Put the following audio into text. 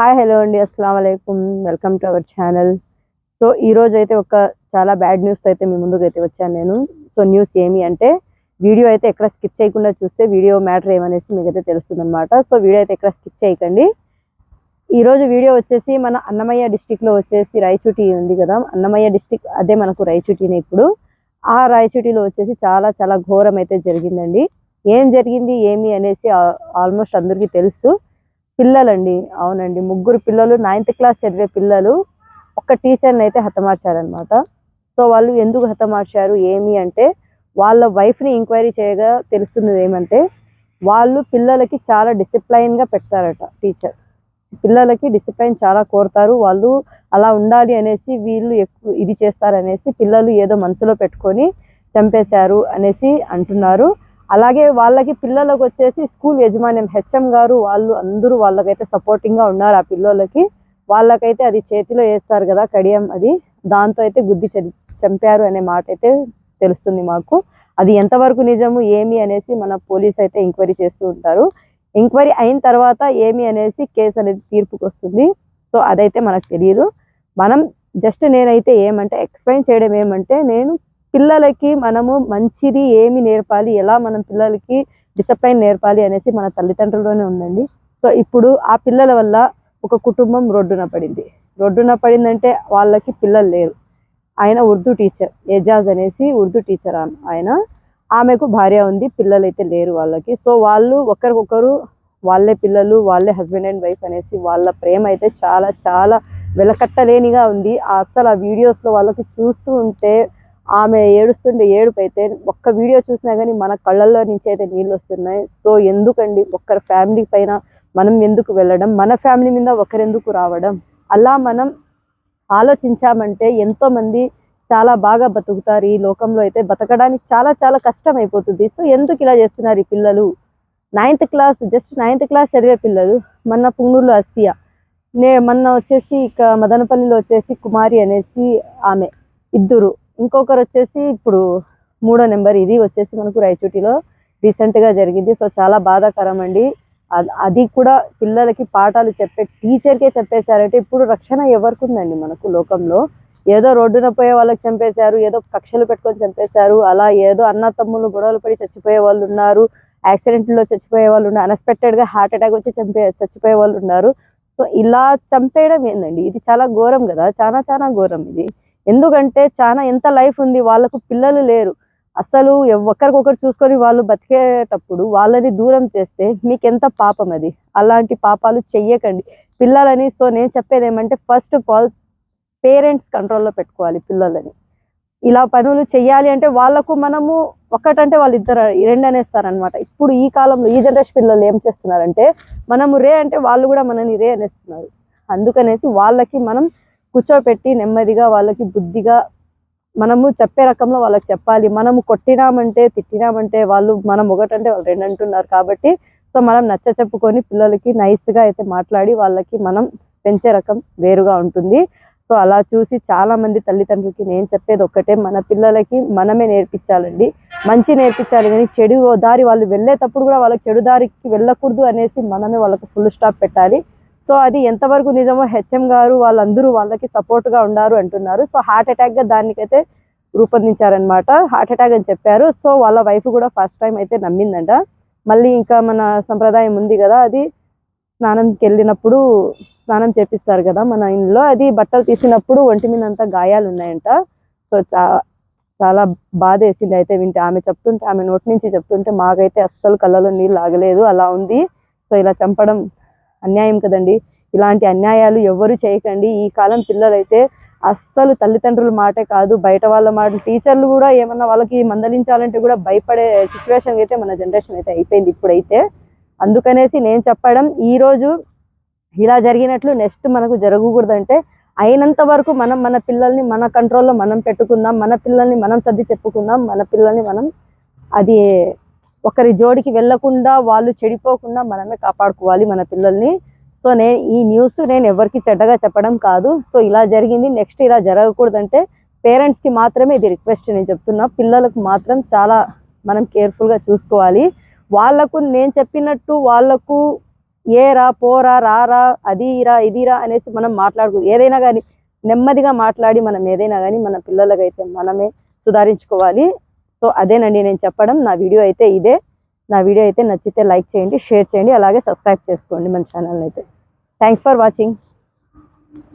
Hi hello అండి. అస్సలం అయికం welcome to our channel so ఈ అయితే ఒక చాలా బ్యాడ్ న్యూస్ అయితే మీ ముందుకు అయితే వచ్చాను నేను. సో న్యూస్ ఏమి అంటే వీడియో అయితే ఎక్కడ స్కిప్ చేయకుండా చూస్తే వీడియో మ్యాటర్ ఏమనేసి మీకైతే తెలుస్తుంది అనమాట సో వీడియో అయితే ఎక్కడ స్కిప్ చేయకండి. ఈరోజు వీడియో వచ్చేసి మన అన్నమయ్య డిస్టిక్లో వచ్చేసి రాయచూటి ఉంది కదా. అన్నమయ్య డిస్టిక్ అదే మనకు రాయచూటినే ఇప్పుడు. ఆ రాయచూటిలో వచ్చేసి చాలా చాలా ఘోరం అయితే జరిగిందండి. ఏం జరిగింది ఏమి అనేసి ఆల్మోస్ట్ అందరికీ తెలుసు. పిల్లలండి అవునండి. ముగ్గురు పిల్లలు నైన్త్ క్లాస్ చదివే పిల్లలు ఒక టీచర్ని అయితే హతమార్చారనమాట సో వాళ్ళు ఎందుకు హతమార్చారు ఏమి అంటే వాళ్ళ వైఫ్ని ఎంక్వైరీ చేయగా తెలుస్తున్నది ఏమంటే వాళ్ళు పిల్లలకి చాలా డిసిప్లైన్గా పెడతారట టీచర్ పిల్లలకి డిసిప్లైన్ చాలా కోరుతారు వాళ్ళు అలా ఉండాలి అనేసి వీళ్ళు ఎక్కువ ఇది చేస్తారనేసి పిల్లలు ఏదో మనసులో పెట్టుకొని చంపేశారు అనేసి అంటున్నారు. అలాగే వాళ్ళకి పిల్లలకు వచ్చేసి స్కూల్ యజమాన్యం హెచ్ఎం గారు వాళ్ళు అందరూ వాళ్ళకైతే సపోర్టింగ్గా ఉన్నారు ఆ పిల్లలకి వాళ్ళకైతే అది చేతిలో వేస్తారు కదా కడియం అది. దాంతో అయితే గుద్ది చంపారు అనే మాట అయితే తెలుస్తుంది మాకు. అది ఎంతవరకు నిజము ఏమి అనేసి మన పోలీస్ అయితే ఎంక్వైరీ చేస్తూ ఉంటారు. ఎంక్వైరీ అయిన తర్వాత ఏమి అనేసి కేసు అనేది తీర్పుకు వస్తుంది. సో అదైతే మనకు తెలియదు మనం జస్ట్ నేనైతే ఏమంటే ఎక్స్ప్లెయిన్ చేయడం ఏమంటే నేను పిల్లలకి మనము మంచిది ఏమి నేర్పాలి ఎలా మనం పిల్లలకి డిసిప్లైన్ నేర్పాలి అనేసి మన తల్లిదండ్రుల్లోనే ఉందండి. సో ఇప్పుడు ఆ పిల్లల వల్ల ఒక కుటుంబం రోడ్డున పడింది. రోడ్డున పడిందంటే వాళ్ళకి పిల్లలు లేరు. ఆయన ఉర్దూ టీచర్ ఏజాజ్ అనేసి ఉర్దూ టీచర్ ఆయన. ఆమెకు భార్య ఉంది పిల్లలు అయితే లేరు వాళ్ళకి. సో వాళ్ళు ఒకరికొకరు వాళ్ళే పిల్లలు వాళ్ళే హస్బెండ్ అండ్ వైఫ్ అనేసి వాళ్ళ ప్రేమ అయితే చాలా చాలా వెలకట్టలేనిగా ఉంది. అసలు ఆ వీడియోస్లో వాళ్ళకి చూస్తూ ఉంటే ఆమె ఏడుస్తుండే ఏడుపు అయితే ఒక్క వీడియో చూసినా కానీ మన కళ్ళల్లో నుంచి అయితే నీళ్ళు వస్తున్నాయి. సో ఎందుకండి ఒక్కరి ఫ్యామిలీ పైన మనం ఎందుకు వెళ్ళడం? మన ఫ్యామిలీ మీద ఒకరెందుకు రావడం? అలా మనం ఆలోచించామంటే ఎంతోమంది చాలా బాగా బతుకుతారు. ఈ లోకంలో అయితే బతకడానికి చాలా చాలా కష్టం అయిపోతుంది సో ఎందుకు ఇలా చేస్తున్నారు ఈ పిల్లలు? Ninth class just ninth class చదివే పిల్లలు. మొన్న పుంగూరులో అస్తియా. నే మొన్న వచ్చేసి ఇక మదనపల్లిలో వచ్చేసి కుమారి అనేసి ఆమె ఇద్దరు. ఇంకొకరు వచ్చేసి ఇప్పుడు మూడో నెంబర్ ఇది వచ్చేసి మనకు రైచూటిలో రీసెంట్గా గా జరిగింది. సో చాలా బాధాకరం అండి అది కూడా పిల్లలకి పాఠాలు చెప్పే టీచర్కే చెప్పేశారంటే ఇప్పుడు రక్షణ ఎవరికి ఉందండి మనకు లోకంలో? ఏదో రోడ్డున పోయే వాళ్ళకి చంపేశారు ఏదో కక్షలు పెట్టుకొని చంపేశారు అలా ఏదో అన్న తమ్ముళ్ళు గొడవలు పడి చచ్చిపోయే వాళ్ళు ఉన్నారు యాక్సిడెంట్లో చచ్చిపోయే వాళ్ళు ఉన్నారు అన్ఎక్స్పెక్టెడ్గా హార్ట్ అటాక్ వచ్చి చంపే చచ్చిపోయే వాళ్ళు ఉన్నారు. సో ఇలా చంపేయడం ఏందండి? ఇది చాలా ఘోరం కదా? చాలా చాలా ఘోరం ఇది. ఎందుకంటే చాలా ఎంత లైఫ్ ఉంది వాళ్ళకు పిల్లలు లేరు. అసలు ఒకరికొకరు చూసుకొని వాళ్ళు బతికేటప్పుడు వాళ్ళని దూరం చేస్తే మీకు ఎంత పాపం అది? అలాంటి పాపాలు చెయ్యకండి. పిల్లలని సో నేను చెప్పేది ఏమంటే ఫస్ట్ ఆఫ్ ఆల్ పేరెంట్స్ కంట్రోల్లో పెట్టుకోవాలి పిల్లలని. ఇలా పనులు చేయాలి అంటే వాళ్ళకు మనము ఒక్కటంటే వాళ్ళు ఇద్దరు రెండు అనేస్తారనమాట ఇప్పుడు ఈ కాలంలో ఈ జనరేషన్ పిల్లలు ఏం చేస్తున్నారంటే మనము రే అంటే వాళ్ళు కూడా మనని రే అనేస్తున్నారు. అందుకనేసి వాళ్ళకి మనం కూర్చోపెట్టి నెమ్మదిగా వాళ్ళకి బుద్ధిగా మనము చెప్పే రకంలో వాళ్ళకి చెప్పాలి. మనము కొట్టినామంటే తిట్టినామంటే వాళ్ళు మనం ఒకటంటే వాళ్ళు రెండు అంటున్నారు కాబట్టి సో మనం నచ్చ చెప్పుకొని పిల్లలకి నైస్గా అయితే మాట్లాడి వాళ్ళకి మనం పెంచే రకం వేరుగా ఉంటుంది. సో అలా చూసి చాలామంది తల్లిదండ్రులకి నేను చెప్పేది ఒక్కటే మన పిల్లలకి మనమే నేర్పించాలండి. మంచి నేర్పించాలి కానీ చెడు దారి వాళ్ళు వెళ్ళేటప్పుడు కూడా వాళ్ళకి చెడు దారికి వెళ్ళకూడదు అనేసి మనమే వాళ్ళకి ఫుల్ స్టాప్ పెట్టాలి. సో అది ఎంతవరకు నిజమో హెచ్ఎం గారు వాళ్ళందరూ వాళ్ళకి సపోర్ట్గా గా ఉన్నారు అంటున్నారు. సో హార్ట్ అటాక్గా దానికైతే రూపొందించారనమాట హార్ట్ అటాక్ అని చెప్పారు. సో వాళ్ళ వైఫ్ కూడా ఫస్ట్ టైం అయితే నమ్మిందంట. మళ్ళీ ఇంకా మన సంప్రదాయం ఉంది కదా అది స్నానంకి వెళ్ళినప్పుడు స్నానం చేపిస్తారు కదా మన ఇంట్లో. అది బట్టలు తీసినప్పుడు ఒంటి మీద అంతా గాయాలు ఉన్నాయంట. సో చా చాలా బాధ వేసింది అయితే వింటే. ఆమె చెప్తుంటే ఆమె నోటి నుంచి చెప్తుంటే మాకైతే అస్సలు కళ్ళలో నీళ్ళు ఆగలేదు. అలా ఉంది. సో ఇలా చంపడం అన్యాయం కదండి. ఇలాంటి అన్యాయాలు ఎవ్వరూ చేయకండి. ఈ కాలం పిల్లలైతే అస్సలు తల్లిదండ్రుల మాటే కాదు బయట వాళ్ళ మాటలు టీచర్లు కూడా ఏమన్నా వాళ్ళకి మందలించాలంటే కూడా భయపడే సిచ్యువేషన్ అయితే మన జనరేషన్ అయితే అయిపోయింది ఇప్పుడైతే. అందుకనేసి నేను చెప్పడం ఈరోజు ఇలా జరిగినట్లు నెక్స్ట్ మనకు జరగకూడదంటే అయినంత వరకు మనం మన పిల్లల్ని మన కంట్రోల్లో మనం పెట్టుకుందాం మన పిల్లల్ని మనం సర్ది చెప్పుకుందాం మన పిల్లల్ని మనం అది ఒకరి జోడికి వెళ్ళకుండా వాళ్ళు చెడిపోకుండా మనమే కాపాడుకోవాలి మన పిల్లల్ని. సో నేను ఈ న్యూస్ నేను ఎవరికి చెడ్డగా చెప్పడం కాదు. సో ఇలా జరిగింది. నెక్స్ట్ ఇలా జరగకూడదంటే పేరెంట్స్కి మాత్రమే ఇది రిక్వెస్ట్ నేను చెప్తున్నా. పిల్లలకు మాత్రం చాలా మనం కేర్ఫుల్గా చూసుకోవాలి. వాళ్ళకు నేను చెప్పినట్టు వాళ్ళకు ఏరా పోరా రారా అదిరా ఇదిరా అనేసి మనం మాట్లాడుకో ఏదైనా కానీ నెమ్మదిగా మాట్లాడి మనం ఏదైనా కానీ మన పిల్లలకైతే మనమే సుధారించుకోవాలి. సో అదేనండి నేను చెప్పడం నా వీడియో అయితే ఇదే. నా వీడియో అయితే నచ్చితే లైక్ చేయండి షేర్ చేయండి అలాగే సబ్స్క్రైబ్ చేసుకోండి మన ఛానల్ అయితే. Thanks for watching.